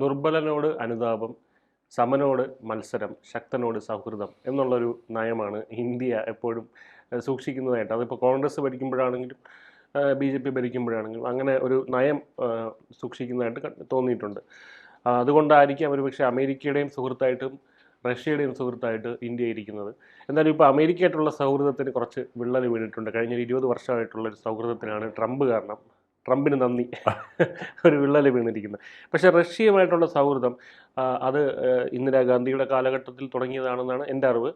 ദുർബലനോട് അനുതാപം സമനോട് മത്സരം ശക്തനോട് സൗഹൃദം എന്നുള്ളൊരു നയമാണ് ഇന്ത്യ എപ്പോഴും സൂക്ഷിക്കുന്നതായിട്ട്. അതിപ്പോൾ കോൺഗ്രസ് ഭരിക്കുമ്പോഴാണെങ്കിലും ബി ജെ പി ഭരിക്കുമ്പോഴാണെങ്കിലും അങ്ങനെ ഒരു നയം സൂക്ഷിക്കുന്നതായിട്ട് തോന്നിയിട്ടുണ്ട്. അതുകൊണ്ടായിരിക്കാം ഒരു പക്ഷേ അമേരിക്കയുടെയും സുഹൃത്തായിട്ടും റഷ്യയുടെയും സുഹൃത്തായിട്ട് ഇന്ത്യ ഇരിക്കുന്നത്. എന്നാലും ഇപ്പോൾ അമേരിക്കയായിട്ടുള്ള സൗഹൃദത്തിന് കുറച്ച് വിള്ളൽ വീണിട്ടുണ്ട്. കഴിഞ്ഞ ഇരുപത് വർഷമായിട്ടുള്ള ഒരു സൗഹൃദത്തിനാണ് ട്രംപ് കാരണം ട്രംപിന് നന്ദി. ഒരു വിള്ളൽ വീണിരിക്കുന്നത് പക്ഷേ റഷ്യയുമായിട്ടുള്ള സൗഹൃദം അത് ഇന്ദിരാഗാന്ധിയുടെ കാലഘട്ടത്തിൽ തുടങ്ങിയതാണെന്നാണ് എന്റെ അറിവ്.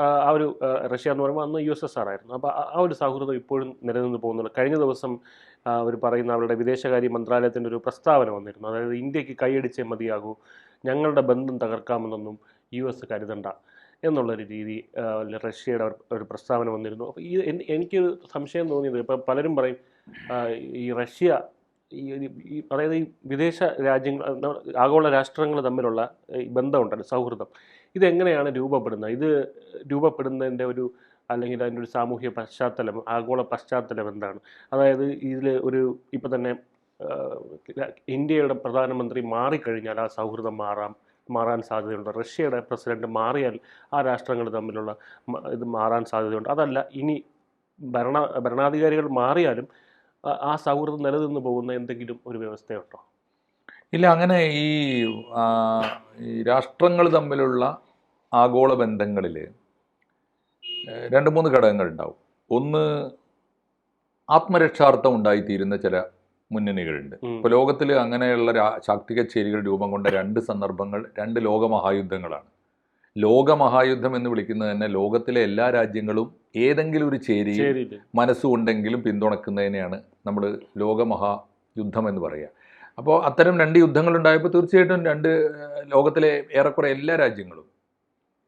ആ ഒരു റഷ്യ എന്ന് പറയുമ്പോൾ അന്ന് യു എസ് എസ് ആർ ആയിരുന്നു. അപ്പോൾ ആ- ഒരു സൗഹൃദം ഇപ്പോഴും നിലനിന്ന് പോകുന്നുള്ളൂ കഴിഞ്ഞ ദിവസം അവർ പറയുന്ന അവരുടെ വിദേശകാര്യ മന്ത്രാലയത്തിന്റെ ഒരു പ്രസ്താവന വന്നിരുന്നു. അതായത് ഇന്ത്യയ്ക്ക് കൈയടിച്ചേ മതിയാകൂ ഞങ്ങളുടെ ബന്ധം തകർക്കാമെന്നൊന്നും യു എസ് കരുതണ്ട എന്നുള്ളൊരു രീതി റഷ്യയുടെ ഒരു- പ്രസ്താവന വന്നിരുന്നു. അപ്പോൾ ഈ എനിക്കൊരു സംശയം തോന്നിയത് ഇപ്പോൾ പലരും പറയും ഈ റഷ്യ ഈ അതായത് ഈ വിദേശ രാജ്യങ്ങൾ ആഗോള രാഷ്ട്രങ്ങൾ തമ്മിലുള്ള ബന്ധമുണ്ടല്ലോ സൗഹൃദം. ഇതെങ്ങനെയാണ് രൂപപ്പെടുന്നത്? ഇത് രൂപപ്പെടുന്നതിന്റെ ഒരു അല്ലെങ്കിൽ അതിന്റെ ഒരു സാമൂഹ്യ പശ്ചാത്തലം ആഗോള പശ്ചാത്തലം എന്താണ്? അതായത് ഇതിൽ ഒരു ഇപ്പം തന്നെ ഇന്ത്യയുടെ പ്രധാനമന്ത്രി മാറിക്കഴിഞ്ഞാൽ ആ സൗഹൃദം മാറാം മാറാൻ സാധ്യതയുണ്ട്. റഷ്യയുടെ പ്രസിഡന്റ് മാറിയാൽ ആ രാഷ്ട്രങ്ങൾ തമ്മിലുള്ള ഇത് മാറാൻ സാധ്യതയുണ്ട്. അതല്ല ഇനി ഭരണ ഭരണാധികാരികൾ മാറിയാലും ആ- സൗഹൃദം നിലനിന്ന് പോകുന്ന എന്തെങ്കിലും ഒരു വ്യവസ്ഥയുണ്ടോ? ഇല്ല അങ്ങനെ ഈ രാഷ്ട്രങ്ങൾ തമ്മിലുള്ള ആഗോള ബന്ധങ്ങളിൽ രണ്ട് മൂന്ന് ഘടകങ്ങൾ ഉണ്ടാവും. ഒന്ന് ആത്മരക്ഷാർത്ഥം ഉണ്ടായിത്തീരുന്ന ചില മുന്നണികളുണ്ട്. ഇപ്പോൾ ലോകത്തിൽ അങ്ങനെയുള്ള ശാക്തിക ചേരികൾ രൂപം കൊണ്ട രണ്ട് സന്ദർഭങ്ങൾ രണ്ട് ലോകമഹായുദ്ധങ്ങളാണ്. ലോകമഹായുദ്ധം എന്ന് വിളിക്കുന്നത് തന്നെ ലോകത്തിലെ എല്ലാ രാജ്യങ്ങളും ഏതെങ്കിലും ഒരു ചേരിയിൽ മനസ്സുണ്ടെങ്കിലും പിന്തുണക്കുന്നതിനെയാണ് നമ്മൾ ലോകമഹാ യുദ്ധം എന്ന് പറയുക. അപ്പോൾ അത്തരം രണ്ട് യുദ്ധങ്ങളുണ്ടായപ്പോൾ തീർച്ചയായിട്ടും രണ്ട് ലോകത്തിലെ ഏറെക്കുറെ എല്ലാ രാജ്യങ്ങളും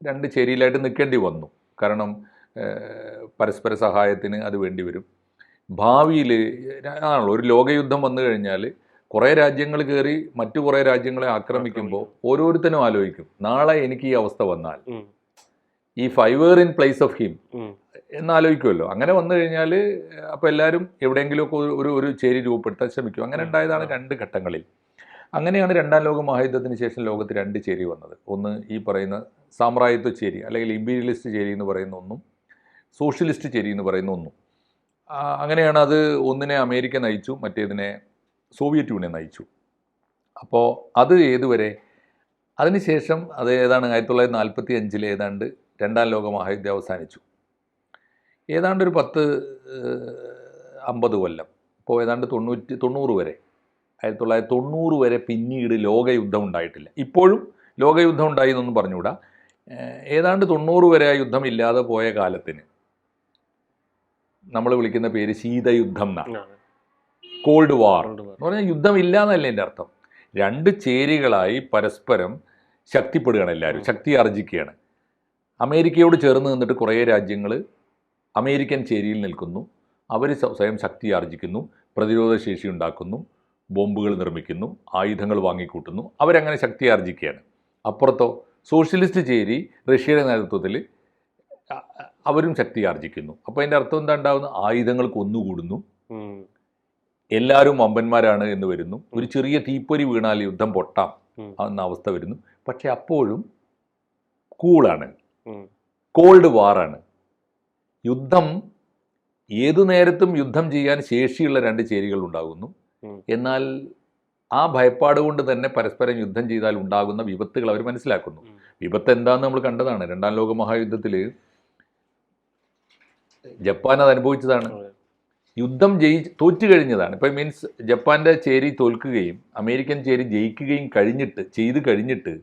രണ്ട് ചേരിയിലായിട്ട് നിൽക്കേണ്ടി വന്നു. കാരണം പരസ്പര സഹായത്തിന് അത് വേണ്ടി വരും. ഭാവിയിൽ ആണല്ലോ ഒരു ലോകയുദ്ധം വന്നു കഴിഞ്ഞാൽ കുറേ രാജ്യങ്ങൾ കയറി മറ്റു കുറേ രാജ്യങ്ങളെ ആക്രമിക്കുമ്പോൾ ഓരോരുത്തരും ആലോചിക്കും നാളെ എനിക്ക് ഈ അവസ്ഥ വന്നാൽ ഈ ഫൈവേർ ഇൻ പ്ലേസ് ഓഫ് ഹിം. എന്നാലോചിക്കുമല്ലോ അങ്ങനെ വന്നു കഴിഞ്ഞാൽ അപ്പോൾ എല്ലാവരും എവിടെയെങ്കിലുമൊക്കെ ഒരു- ഒരു ചേരി രൂപപ്പെടുത്താൻ ശ്രമിക്കും. അങ്ങനെ ഉണ്ടായതാണ് രണ്ട് ഘട്ടങ്ങളിൽ. അങ്ങനെയാണ് രണ്ടാം ലോക മഹായുദ്ധത്തിന് ശേഷം ലോകത്ത് രണ്ട് ചേരി വന്നത്. ഒന്ന് ഈ പറയുന്ന സാമ്രാജ്യത്വ ചേരി അല്ലെങ്കിൽ ഇമ്പീരിയലിസ്റ്റ് ചേരി എന്ന് പറയുന്ന ഒന്നും സോഷ്യലിസ്റ്റ് ചേരി എന്ന് പറയുന്ന ഒന്നും. അങ്ങനെയാണ് അത് ഒന്നിനെ അമേരിക്ക നയിച്ചു മറ്റേതിനെ സോവിയറ്റ് യൂണിയൻ നയിച്ചു. അപ്പോൾ അത് ഏതുവരെ? അതിനുശേഷം അത് ഏതാണ്? ആയിരത്തി തൊള്ളായിരത്തി നാൽപ്പത്തി അഞ്ചിൽ ഏതാണ്ട് രണ്ടാം ലോക മഹായുദ്ധം അവസാനിച്ചു. ഏതാണ്ട് ഒരു പത്ത് അമ്പത് കൊല്ലം. ഇപ്പോൾ ഏതാണ്ട് തൊണ്ണൂറ്റി തൊണ്ണൂറ് വരെ. ആയിരത്തി തൊള്ളായിരത്തി തൊണ്ണൂറ് വരെ പിന്നീട് ലോകയുദ്ധം ഉണ്ടായിട്ടില്ല. ഇപ്പോഴും ലോകയുദ്ധം ഉണ്ടായി എന്നൊന്നും പറഞ്ഞുകൂടാ. ഏതാണ്ട് തൊണ്ണൂറ് വരെ ആ യുദ്ധം ഇല്ലാതെ പോയ കാലത്തിന് നമ്മൾ വിളിക്കുന്ന പേര് ശീതയുദ്ധം എന്നാണ്. Cold war. എന്ന് പറഞ്ഞാൽ യുദ്ധം ഇല്ല എന്നല്ല എന്റെ അർത്ഥം. രണ്ട് ചേരികളായി പരസ്പരം ശക്തിപ്പെടുകയാണ് എല്ലാവരും ശക്തി ആർജിക്കുകയാണ്. അമേരിക്കയോട് ചേർന്ന് നിന്നിട്ട് കുറേ രാജ്യങ്ങൾ അമേരിക്കൻ ചേരിയിൽ നിൽക്കുന്നു. അവർ സ്വയം ശക്തി ആർജിക്കുന്നു. പ്രതിരോധ ശേഷി ഉണ്ടാക്കുന്നു. ബോംബുകൾ നിർമ്മിക്കുന്നു. ആയുധങ്ങൾ വാങ്ങിക്കൂട്ടുന്നു. അവരങ്ങനെ ശക്തി ആർജിക്കുകയാണ്. അപ്പുറത്തോ സോഷ്യലിസ്റ്റ് ചേരി റഷ്യയുടെ നേതൃത്വത്തിൽ അവരും ശക്തി ആർജിക്കുന്നു. അപ്പോൾ അതിന്റെ അർത്ഥം എന്താ ഉണ്ടാകുന്നത് ആയുധങ്ങൾ കൊന്നുകൂടുന്നു. എല്ലാവരും വമ്പന്മാരാണ് എന്ന് വരുന്നു. ഒരു ചെറിയ തീപ്പൊരി വീണാൽ യുദ്ധം പൊട്ടാം. എന്ന അവസ്ഥ വരുന്നു. പക്ഷെ അപ്പോഴും കൂളാണ്. കോൾഡ് വാറാണ്. യുദ്ധം ഏതു നേരത്തും യുദ്ധം ചെയ്യാൻ ശേഷിയുള്ള രണ്ട് ചേരികൾ ഉണ്ടാകുന്നു. എന്നാൽ ആ ഭയപ്പാട് കൊണ്ട് തന്നെ പരസ്പരം യുദ്ധം ചെയ്താൽ ഉണ്ടാകുന്ന വിപത്തുകൾ അവർ മനസ്സിലാക്കുന്നു. വിപത്ത് എന്താന്ന് നമ്മൾ കണ്ടതാണ്. രണ്ടാം ലോക മഹായുദ്ധത്തിൽ ജപ്പാൻ അത് അനുഭവിച്ചതാണ്. യുദ്ധം ജയി തോറ്റു കഴിഞ്ഞതാണ്. ഇപ്പം മീൻസ് ജപ്പാന്റെ ചേരി തോൽക്കുകയും അമേരിക്കൻ ചേരി ജയിക്കുകയും കഴിഞ്ഞിട്ട് ചെയ്ത് കഴിഞ്ഞിട്ട്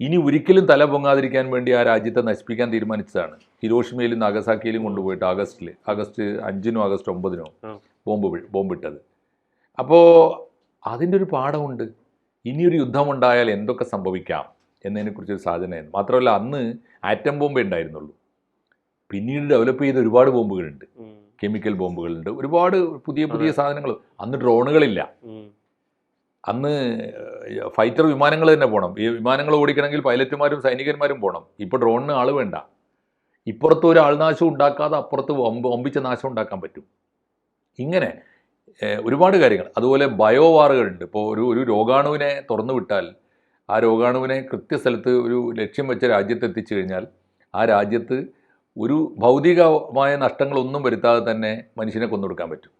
ഇനി ഒരിക്കലും തല പൊങ്ങാതിരിക്കാൻ വേണ്ടി ആ രാജ്യത്തെ നശിപ്പിക്കാൻ തീരുമാനിച്ചതാണ്. ഹിരോഷിമയിലും നാഗസാക്കിയിലും കൊണ്ടുപോയിട്ട് ആഗസ്റ്റിൽ ആഗസ്റ്റ് അഞ്ചിനോ ആഗസ്റ്റ് ഒമ്പതിനോ. ബോംബ് ബോംബിട്ടത്. അപ്പോൾ അതിന്റെ ഒരു പാഠമുണ്ട്. ഇനിയൊരു യുദ്ധമുണ്ടായാൽ എന്തൊക്കെ സംഭവിക്കാം എന്നതിനെക്കുറിച്ചൊരു സാധനമായിരുന്നു. മാത്രമല്ല അന്ന് ആറ്റം ബോംബേ ഉണ്ടായിരുന്നുള്ളൂ. പിന്നീട് ഡെവലപ്പ് ചെയ്ത ഒരുപാട് ബോംബുകളുണ്ട്. കെമിക്കൽ ബോംബുകളുണ്ട്. ഒരുപാട് പുതിയ പുതിയ. സാധനങ്ങൾ. അന്ന് ഡ്രോണുകളില്ല. അന്ന് ഫൈറ്റർ വിമാനങ്ങൾ തന്നെ പോകണം ഈ വിമാനങ്ങൾ ഓടിക്കണമെങ്കിൽ പൈലറ്റുമാരും സൈനികന്മാരും പോകണം ഇപ്പോൾ ഡ്രോണിന് ആൾ വേണ്ട. ഇപ്പുറത്ത് ഒരു ആൾനാശം ഉണ്ടാക്കാതെ അപ്പുറത്ത് ഒമ്പിച്ച നാശം ഉണ്ടാക്കാൻ പറ്റും. ഇങ്ങനെ ഒരുപാട് കാര്യങ്ങൾ. അതുപോലെ ബയോവാറുകളുണ്ട് ഇപ്പോൾ ഒരു ഒരു രോഗാണുവിനെ തുറന്നു വിട്ടാൽ ആ രോഗാണുവിനെ കൃത്യസ്ഥലത്ത് ഒരു ലക്ഷ്യം വെച്ച രാജ്യത്ത് എത്തിച്ചു കഴിഞ്ഞാൽ ആ രാജ്യത്ത് ഒരു ഭൗതികമായ നഷ്ടങ്ങളൊന്നും വരുത്താതെ തന്നെ മനുഷ്യനെ കൊന്നു കൊന്നൊടുക്കാൻ പറ്റും.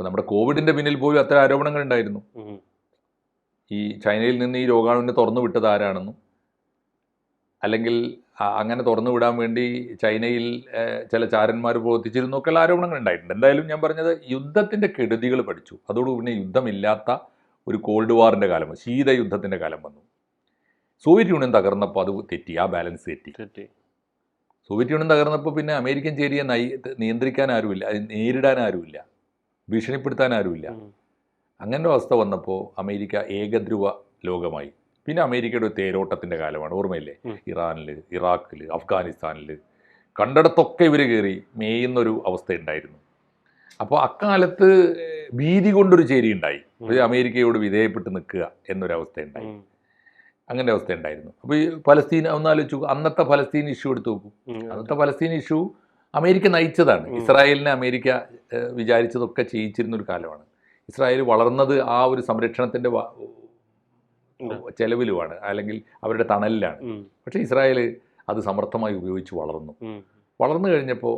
ഇപ്പോൾ നമ്മുടെ കോവിഡിന്റെ പിന്നിൽ പോലും അത്തരം ആരോപണങ്ങൾ ഉണ്ടായിരുന്നു. ഈ ചൈനയിൽ നിന്ന് ഈ രോഗാണുവിനെ തുറന്നു വിട്ടത് ആരാണെന്നും അല്ലെങ്കിൽ അങ്ങനെ തുറന്നു വിടാൻ വേണ്ടി ചൈനയിൽ ചില ചാരന്മാർ പ്രവർത്തിച്ചിരുന്നു ഒക്കെയുള്ള ആരോപണങ്ങൾ ഉണ്ടായിട്ടുണ്ട്. എന്തായാലും ഞാൻ പറഞ്ഞത് യുദ്ധത്തിന്റെ കെടുതികൾ പഠിച്ചു. അതോടുകൂടി പിന്നെ യുദ്ധമില്ലാത്ത ഒരു കോൾഡ് വാറിന്റെ കാലം ശീതയുദ്ധത്തിന്റെ കാലം വന്നു. സോവിയറ്റ് യൂണിയൻ തകർന്നപ്പോൾ അത് തെറ്റി ആ ബാലൻസ് തെറ്റി. തെറ്റി. സോവിയറ്റ് യൂണിയൻ തകർന്നപ്പോൾ പിന്നെ അമേരിക്കൻ ചേരിയെ നയി നിയന്ത്രിക്കാൻ ആരുമില്ല നേരിടാൻ ആരുമില്ല. ഭീഷണിപ്പെടുത്താൻ ആരുമില്ല. അങ്ങനെ ഒരു അവസ്ഥ വന്നപ്പോൾ അമേരിക്ക ഏകധ്രുവ ലോകമായി. പിന്നെ അമേരിക്കയുടെ ഒരു തേരോട്ടത്തിന്റെ കാലമാണ്. ഓർമ്മയില്ലേ? ഇറാനിൽ ഇറാഖിൽ അഫ്ഗാനിസ്ഥാനിൽ കണ്ടടത്തൊക്കെ ഇവർ കയറി മേയുന്നൊരു അവസ്ഥ ഉണ്ടായിരുന്നു അപ്പോൾ അക്കാലത്ത് ഭീതി കൊണ്ടൊരു ചേരി ഉണ്ടായി. അമേരിക്കയോട് വിധേയപ്പെട്ട് നിൽക്കുക എന്നൊരവസ്ഥ ഉണ്ടായി അങ്ങനെ അവസ്ഥ ഉണ്ടായിരുന്നു അപ്പോൾ ഈ പലസ്തീൻ ഒന്നാലോചിച്ചു അന്നത്തെ പലസ്തീൻ ഇഷ്യൂ എടുത്ത് നോക്കൂ. അന്നത്തെ പലസ്തീൻ ഇഷ്യൂ അമേരിക്ക നയിച്ചതാണ്. ഇസ്രായേലിനെ അമേരിക്ക വിചാരിച്ചതൊക്കെ ചെയ്യിച്ചിരുന്ന ഒരു കാലമാണ്. ഇസ്രായേൽ വളർന്നത് ആ ഒരു സംരക്ഷണത്തിന്റെ. ചെലവിലുമാണ്. അല്ലെങ്കിൽ അവരുടെ തണലിലാണ്. പക്ഷേ ഇസ്രായേൽ അത് സമർത്ഥമായി ഉപയോഗിച്ച് വളർന്നു. വളർന്നു കഴിഞ്ഞപ്പോൾ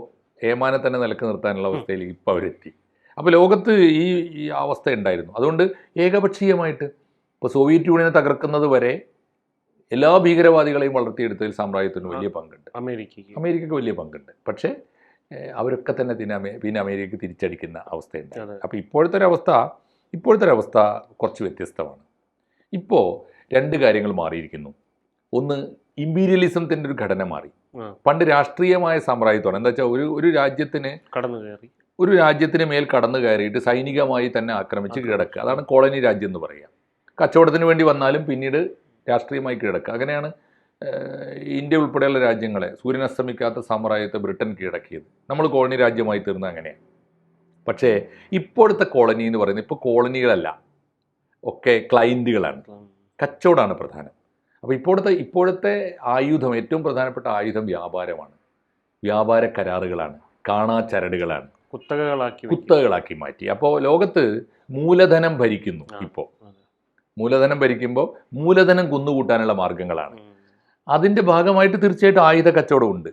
ഏമാനെ തന്നെ നിലയ്ക്ക് നിർത്താനുള്ള അവസ്ഥയിൽ ഇപ്പോൾ അവരെത്തി. അപ്പോൾ ലോകത്ത് ഈ ഈ അവസ്ഥ ഉണ്ടായിരുന്നു. അതുകൊണ്ട് ഏകപക്ഷീയമായിട്ട് ഇപ്പോൾ സോവിയറ്റ് യൂണിയനെ തകർക്കുന്നത് വരെ എല്ലാ ഭീകരവാദികളെയും വളർത്തിയെടുത്തതിൽ സാമ്രാജ്യത്തിന് വലിയ പങ്കുണ്ട്. അമേരിക്ക അമേരിക്കയ്ക്ക് വലിയ പങ്കുണ്ട്. പക്ഷേ അവരൊക്കെ തന്നെ പിന്നെ അമേ പിന്നെ അമേരിക്കയ്ക്ക് തിരിച്ചടിക്കുന്ന അവസ്ഥയുണ്ട്. അപ്പോൾ ഇപ്പോഴത്തെ ഒരു അവസ്ഥ ഇപ്പോഴത്തെ ഒരു അവസ്ഥ കുറച്ച് വ്യത്യസ്തമാണ്. ഇപ്പോൾ രണ്ട് കാര്യങ്ങൾ മാറിയിരിക്കുന്നു. ഒന്ന് ഇമ്പീരിയലിസത്തിന്റെ ഒരു ഘടന മാറി. പണ്ട് രാഷ്ട്രീയമായ സാമ്രാജ്യത്വമാണ്. എന്താ വെച്ചാൽ ഒരു ഒരു രാജ്യത്തിന് കടന്നു കയറി. ഒരു രാജ്യത്തിന് മേൽ കടന്നു കയറിയിട്ട് സൈനികമായി തന്നെ ആക്രമിച്ച്. കിടക്കുക. അതാണ് കോളനി രാജ്യം എന്ന് പറയുക. കച്ചവടത്തിന് വേണ്ടി വന്നാലും പിന്നീട് രാഷ്ട്രീയമായി കീഴടക്കുക. അങ്ങനെയാണ് ഇന്ത്യ ഉൾപ്പെടെയുള്ള രാജ്യങ്ങളെ സൂര്യൻ അസ്തമിക്കാത്ത സാമ്രാജ്യത്തെ ബ്രിട്ടൻ കീഴടക്കിയത്. നമ്മൾ കോളനി രാജ്യമായി തീർന്നത് അങ്ങനെയാണ്. പക്ഷേ ഇപ്പോഴത്തെ കോളനി എന്ന് പറയുന്നത് ഇപ്പോൾ കോളനികളല്ല ഒക്കെ ക്ലൈന്റുകളാണ് കച്ചവടമാണ് പ്രധാനം. അപ്പോൾ ഇപ്പോഴത്തെ ഇപ്പോഴത്തെ ആയുധം ഏറ്റവും പ്രധാനപ്പെട്ട ആയുധം വ്യാപാരമാണ്. വ്യാപാര കരാറുകളാണ് കാണാച്ചരടുകളാണ് കുത്തകകളാക്കി കുത്തകകളാക്കി മാറ്റി. അപ്പോൾ ലോകത്ത് മൂലധനം ഭരിക്കുന്നു. ഇപ്പോൾ. മൂലധനം ഭരിക്കുമ്പോൾ മൂലധനം കുന്നുകൂട്ടാനുള്ള മാർഗങ്ങളാണ്. അതിന്റെ അതിന്റെ ഭാഗമായിട്ട് തീർച്ചയായിട്ടും ആയുധ കച്ചവടം ഉണ്ട്.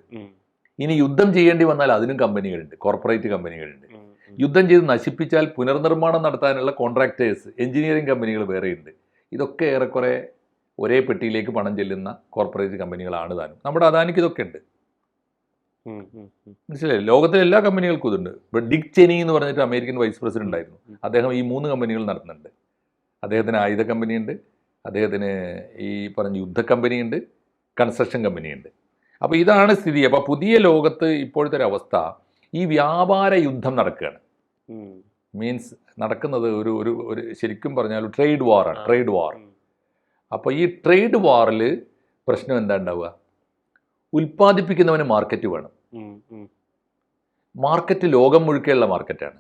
ഇനി യുദ്ധം ചെയ്യേണ്ടി വന്നാൽ അതിനും കമ്പനികളുണ്ട്. കോർപ്പറേറ്റ് കമ്പനികളുണ്ട്. യുദ്ധം ചെയ്ത് നശിപ്പിച്ചാൽ പുനർനിർമ്മാണം നടത്താനുള്ള കോൺട്രാക്ടേഴ്സ് എഞ്ചിനീയറിംഗ് കമ്പനികൾ വേറെയുണ്ട് ഇതൊക്കെ ഏറെക്കുറെ ഒരേ പെട്ടിയിലേക്ക് പണം ചെല്ലുന്ന കോർപ്പറേറ്റ് കമ്പനികളാണ് താനും. നമ്മുടെ അദാനിക്ക് ഇതൊക്കെ ഉണ്ട്. മനസ്സിലായി ലോകത്തിലെ എല്ലാ കമ്പനികൾക്കും ഇതുണ്ട്. ഡിക് ചെനി എന്ന് പറഞ്ഞിട്ട് അമേരിക്കൻ വൈസ് പ്രസിഡന്റ് ആയിരുന്നു അദ്ദേഹം ഈ മൂന്ന് കമ്പനികൾ നടത്തുന്നുണ്ട്. അദ്ദേഹത്തിന് ആയുധ കമ്പനിയുണ്ട്. അദ്ദേഹത്തിന് ഈ പറഞ്ഞ യുദ്ധ കമ്പനിയുണ്ട്. കൺസ്ട്രക്ഷൻ കമ്പനിയുണ്ട്. അപ്പോൾ ഇതാണ് സ്ഥിതി. അപ്പോൾ പുതിയ ലോകത്ത് ഇപ്പോഴത്തെ ഒരു അവസ്ഥ ഈ വ്യാപാര യുദ്ധം നടക്കുകയാണ്. മീൻസ് നടക്കുന്നത് ഒരു ഒരു ഒരു ശരിക്കും പറഞ്ഞാൽ ട്രേഡ് വാറാണ് ട്രേഡ് വാർ അപ്പോൾ ഈ ട്രേഡ് വാറിൽ പ്രശ്നം എന്താ ഉണ്ടാവുക? ഉൽപ്പാദിപ്പിക്കുന്നവന് മാർക്കറ്റ് വേണം. മാർക്കറ്റ് ലോകം മുഴുക്കെയുള്ള മാർക്കറ്റാണ്.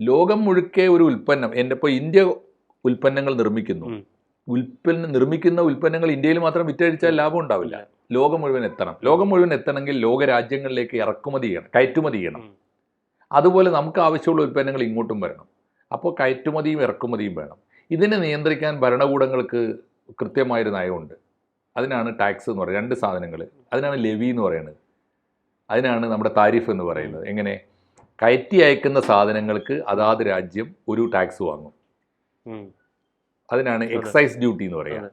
ലോകം മുഴുക്കെ ഒരു ഉൽപ്പന്നം എന്റെ ഇപ്പോൾ ഇന്ത്യ ഉൽപ്പന്നങ്ങൾ നിർമ്മിക്കുന്നു. ഉൽപ്പന്ന നിർമ്മിക്കുന്ന ഉൽപ്പന്നങ്ങൾ ഇന്ത്യയിൽ മാത്രം വിറ്റഴിച്ചാൽ ലാഭം ഉണ്ടാവില്ല. ലോകം മുഴുവൻ എത്തണം. ലോകം മുഴുവൻ എത്തണമെങ്കിൽ ലോക രാജ്യങ്ങളിലേക്ക് ഇറക്കുമതി ചെയ്യണം കയറ്റുമതി ചെയ്യണം. അതുപോലെ നമുക്ക് ആവശ്യമുള്ള ഉൽപ്പന്നങ്ങൾ ഇങ്ങോട്ടും വരണം. അപ്പോൾ കയറ്റുമതിയും ഇറക്കുമതിയും വേണം. ഇതിനെ നിയന്ത്രിക്കാൻ ഭരണകൂടങ്ങൾക്ക് കൃത്യമായൊരു നയമുണ്ട്. അതിനാണ് ടാക്സ് എന്ന് പറയുന്നത്. രണ്ട് സാധനങ്ങൾ. അതിനാണ് ലെവി എന്ന് പറയുന്നത്. അതിനാണ് നമ്മുടെ താരിഫ് എന്ന് പറയുന്നത്. എങ്ങനെ? കയറ്റി അയക്കുന്ന സാധനങ്ങൾക്ക് അതാത് രാജ്യം ഒരു ടാക്സ് വാങ്ങും. അതിനാണ് എക്സൈസ് ഡ്യൂട്ടി എന്ന് പറയുക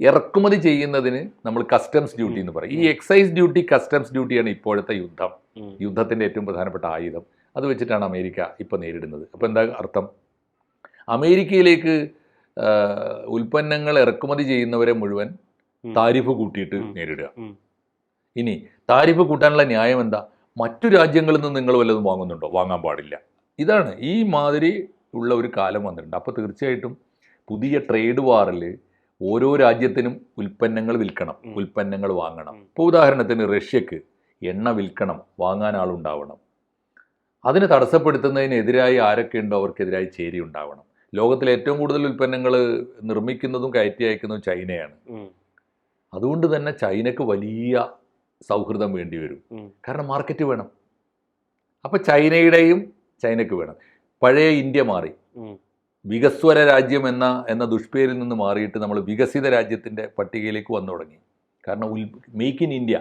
ഇറക്കുമതി ചെയ്യുന്നതിന് നമ്മൾ കസ്റ്റംസ് ഡ്യൂട്ടി എന്ന് പറയും. ഈ എക്സൈസ് ഡ്യൂട്ടി കസ്റ്റംസ് ഡ്യൂട്ടിയാണ് ഇപ്പോഴത്തെ യുദ്ധം. യുദ്ധത്തിന്റെ ഏറ്റവും പ്രധാനപ്പെട്ട ആയുധം. അത് വെച്ചിട്ടാണ് അമേരിക്ക ഇപ്പോൾ നേരിടുന്നത്. അപ്പോൾ എന്താ അർത്ഥം? അമേരിക്കയിലേക്ക് ഉൽപ്പന്നങ്ങൾ ഇറക്കുമതി ചെയ്യുന്നവരെ മുഴുവൻ താരിഫ് കൂട്ടിയിട്ട് നേരിടുക. ഇനി താരിഫ് കൂട്ടാനുള്ള ന്യായം എന്താ? മറ്റു രാജ്യങ്ങളിൽ നിന്ന് നിങ്ങൾ വല്ലതും വാങ്ങുന്നുണ്ടോ? വാങ്ങാൻ പാടില്ല. ഇതാണ് ഈ മാതിരി ഉള്ള ഒരു കാലം വന്നിട്ടുണ്ട്. അപ്പോൾ തീർച്ചയായിട്ടും പുതിയ ട്രേഡ് വാറിൽ ഓരോ രാജ്യത്തിനും ഉൽപ്പന്നങ്ങൾ വിൽക്കണം. ഉൽപ്പന്നങ്ങൾ വാങ്ങണം. ഇപ്പോൾ ഉദാഹരണത്തിന് റഷ്യക്ക് എണ്ണ വിൽക്കണം വാങ്ങാൻ ആളുണ്ടാവണം അതിന് തടസ്സപ്പെടുത്തുന്നതിനെതിരായി ആരൊക്കെയുണ്ടോ അവർക്കെതിരായി ചേരി ഉണ്ടാവണം. ലോകത്തിലെ ഏറ്റവും കൂടുതൽ ഉൽപ്പന്നങ്ങൾ നിർമ്മിക്കുന്നതും കയറ്റി അയക്കുന്നതും ചൈനയാണ്. അതുകൊണ്ട് തന്നെ ചൈനക്ക് വലിയ സൗഹൃദം വേണ്ടി വരും. കാരണം മാർക്കറ്റ് വേണം. അപ്പോൾ ചൈനയുടെയും ചൈനക്ക് വേണം. പഴയ ഇന്ത്യ മാറി. വികസ്വര രാജ്യം എന്ന എന്ന ദുഷ്പേരിൽ നിന്ന് മാറിയിട്ട് നമ്മൾ വികസിത രാജ്യത്തിന്റെ പട്ടികയിലേക്ക് വന്നു തുടങ്ങി. കാരണം ഉൽ മേക്ക് ഇൻ ഇന്ത്യ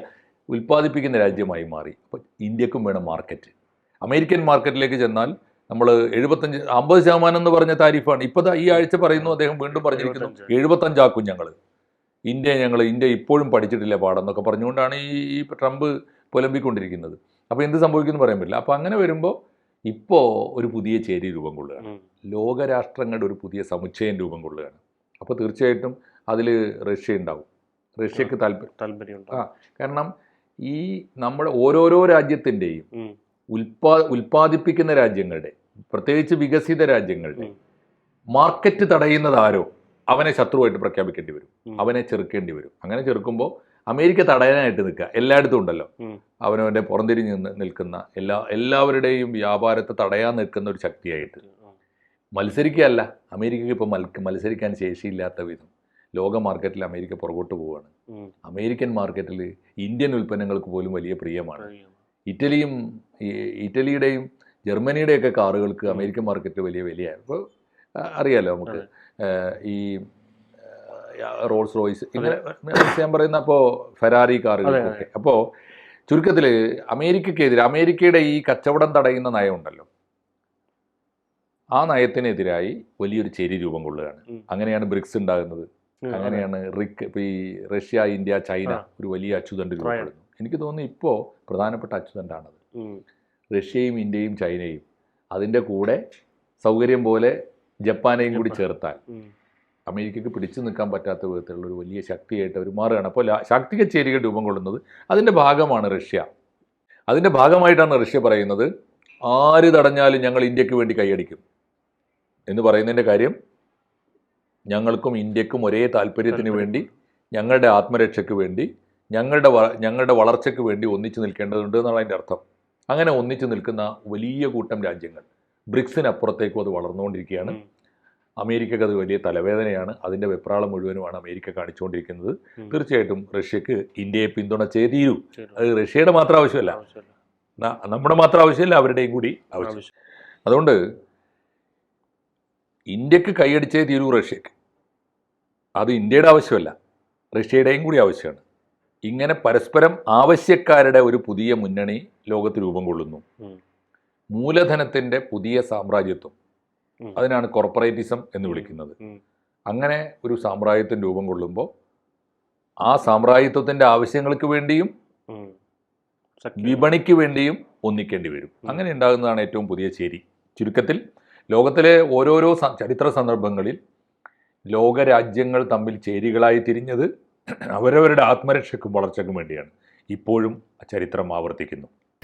ഉൽപ്പാദിപ്പിക്കുന്ന രാജ്യമായി മാറി. അപ്പോൾ ഇന്ത്യക്കും വേണം മാർക്കറ്റ് അമേരിക്കൻ മാർക്കറ്റിലേക്ക് ചെന്നാൽ നമ്മൾ എഴുപത്തഞ്ച് അമ്പത് ശതമാനം എന്ന് പറഞ്ഞ താരിഫാണ്. ഇപ്പോൾ ഈ ആഴ്ച പറയുന്നു അദ്ദേഹം വീണ്ടും പറഞ്ഞിരിക്കുന്നു. എഴുപത്തഞ്ചാക്കും ഞങ്ങൾ ഇന്ത്യ ഞങ്ങൾ ഇന്ത്യ ഇപ്പോഴും പഠിച്ചിട്ടില്ല പാഠം എന്നൊക്കെ പറഞ്ഞുകൊണ്ടാണ് ഈ ഈ ട്രംപ് പുലമ്പിക്കൊണ്ടിരിക്കുന്നത്. അപ്പോൾ എന്ത് സംഭവിക്കുമെന്ന് പറയാൻ പറ്റില്ല. അപ്പോൾ അങ്ങനെ വരുമ്പോൾ ഇപ്പോൾ ഒരു പുതിയ ചേരി രൂപം കൊള്ളുകയാണ്. ലോകരാഷ്ട്രങ്ങളുടെ ഒരു പുതിയ സമുച്ചയം രൂപം കൊള്ളുകയാണ്. അപ്പോൾ തീർച്ചയായിട്ടും അതിൽ റഷ്യ ഉണ്ടാവും. റഷ്യക്ക് താല്പര്യം താല്പര്യമുണ്ട് ആ. കാരണം ഈ നമ്മുടെ ഓരോരോ രാജ്യത്തിന്റെയും. ഉൽപാ ഉൽപ്പാദിപ്പിക്കുന്ന രാജ്യങ്ങളുടെ പ്രത്യേകിച്ച് വികസിത രാജ്യങ്ങളുടെ മാർക്കറ്റ് തടയുന്നത് ആരോ? അവനെ ശത്രുവായിട്ട് പ്രഖ്യാപിക്കേണ്ടി വരും. അവനെ ചെറുക്കേണ്ടി വരും. അങ്ങനെ ചെറുക്കുമ്പോൾ അമേരിക്ക തടയാനായിട്ട് നിൽക്കുക. എല്ലായിടത്തും ഉണ്ടല്ലോ. അവനവന്റെ പുറംതിരിഞ്ഞ് നിന്ന് നിൽക്കുന്ന എല്ലാ എല്ലാവരുടെയും വ്യാപാരത്തെ തടയാൻ നിൽക്കുന്ന ഒരു ശക്തിയായിട്ട്. മത്സരിക്കുകയല്ല. അമേരിക്കയ്ക്ക് ഇപ്പോൾ മത്സരിക്കാൻ ശേഷിയില്ലാത്ത വിധം ലോക മാർക്കറ്റിൽ അമേരിക്ക പുറകോട്ട് പോവുകയാണ് അമേരിക്കൻ മാർക്കറ്റിൽ ഇന്ത്യൻ ഉൽപ്പന്നങ്ങൾക്ക് പോലും വലിയ പ്രിയമാണ്. ഇറ്റലിയും ഇറ്റലിയുടെയും ജർമ്മനിയുടെയൊക്കെ കാറുകൾക്ക് അമേരിക്കൻ മാർക്കറ്റിൽ വലിയ വിലയാണ്. അപ്പോൾ അറിയാലോ നമുക്ക്. ഈ റോൾസ് റോയ്സ് ഇങ്ങനെ ഞാൻ പറയുന്ന അപ്പോൾ ഫെരാറി കാറുകൾ അപ്പോൾ ചുരുക്കത്തിൽ അമേരിക്കക്കെതിരെ അമേരിക്കയുടെ ഈ കച്ചവടം തടയുന്ന നയമുണ്ടല്ലോ. ആ നയത്തിനെതിരായി വലിയൊരു ചേരി രൂപം കൊള്ളുകയാണ്. അങ്ങനെയാണ് ബ്രിക്സ് ഉണ്ടാകുന്നത്. അങ്ങനെയാണ് റിക് ഇപ്പോൾ ഈ റഷ്യ ഇന്ത്യ ചൈന ഒരു വലിയ അച്ചുതണ്ട് രൂപപ്പെടുന്നു. എനിക്ക് തോന്നുന്നു ഇപ്പോ പ്രധാനപ്പെട്ട അച്ചുതണ്ടാണത്. റഷ്യയും ഇന്ത്യയും ചൈനയും അതിന്റെ കൂടെ സൗകര്യം പോലെ ജപ്പാനെയും കൂടി ചേർത്താൽ അമേരിക്കക്ക് പിടിച്ചു നിൽക്കാൻ പറ്റാത്ത വിധത്തിലുള്ള ഒരു വലിയ ശക്തിയായിട്ട് അവർ മാറുകയാണ്. അപ്പോൾ ശാക്തിക ചേരികൾ രൂപം കൊള്ളുന്നത് അതിന്റെ ഭാഗമാണ് റഷ്യ. അതിന്റെ ഭാഗമായിട്ടാണ് റഷ്യ പറയുന്നത് ആര് തടഞ്ഞാലും ഞങ്ങൾ ഇന്ത്യയ്ക്ക് വേണ്ടി കൈയടിക്കും. എന്ന് പറയുന്നതിന്റെ കാര്യം ഞങ്ങൾക്കും ഇന്ത്യക്കും ഒരേ താല്പര്യത്തിന് വേണ്ടി ഞങ്ങളുടെ ആത്മരക്ഷയ്ക്ക് വേണ്ടി ഞങ്ങളുടെ വ- ഞങ്ങളുടെ വളർച്ചയ്ക്ക് വേണ്ടി ഒന്നിച്ചു നിൽക്കേണ്ടതുണ്ട് എന്നാണ് അതിന്റെ അർത്ഥം. അങ്ങനെ ഒന്നിച്ചു നിൽക്കുന്ന വലിയ കൂട്ടം രാജ്യങ്ങൾ. ബ്രിക്സിനപ്പുറത്തേക്കും അത് വളർന്നുകൊണ്ടിരിക്കുകയാണ്. അമേരിക്കക്ക് അത് വലിയ തലവേദനയാണ്. അതിന്റെ വെപ്രാളം മുഴുവനുമാണ് അമേരിക്ക കാണിച്ചുകൊണ്ടിരിക്കുന്നത്. തീർച്ചയായിട്ടും റഷ്യക്ക് ഇന്ത്യയെ പിന്തുണച്ചേ തീരൂ അത് റഷ്യയുടെ മാത്രം ആവശ്യമല്ല. നമ്മുടെ മാത്രം ആവശ്യമില്ല അവരുടെയും കൂടി ആവശ്യം. അതുകൊണ്ട് ഇന്ത്യയ്ക്ക് കൈയടിച്ചേ തീരൂ റഷ്യക്ക്. അത് ഇന്ത്യയുടെ ആവശ്യമല്ല റഷ്യയുടെയും കൂടി ആവശ്യമാണ്. ഇങ്ങനെ പരസ്പരം ആവശ്യക്കാരുടെ ഒരു പുതിയ മുന്നണി ലോകത്ത് രൂപം കൊള്ളുന്നു. ഉം. മൂലധനത്തിന്റെ പുതിയ സാമ്രാജ്യത്വം. അതിനാണ് കോർപ്പറേറ്റിസം എന്ന് വിളിക്കുന്നത്. അങ്ങനെ ഒരു സാമ്രാജ്യത്വം രൂപം കൊള്ളുമ്പോൾ ആ സാമ്രാജ്യത്വത്തിന്റെ ആവശ്യങ്ങൾക്ക് വേണ്ടിയും വിപണിക്ക് വേണ്ടിയും ഒന്നിക്കേണ്ടി വരും. അങ്ങനെ ഉണ്ടാകുന്നതാണ് ഏറ്റവും പുതിയ ചേരി. ചുരുക്കത്തിൽ ലോകത്തിലെ ഓരോരോ ചരിത്ര സന്ദർഭങ്ങളിൽ ലോകരാജ്യങ്ങൾ തമ്മിൽ ചേരികളായി തിരിഞ്ഞത് അവരവരുടെ ആത്മരക്ഷക്കും വളർച്ചക്കും വേണ്ടിയാണ്. ഇപ്പോഴും ചരിത്രം ആവർത്തിക്കുന്നു.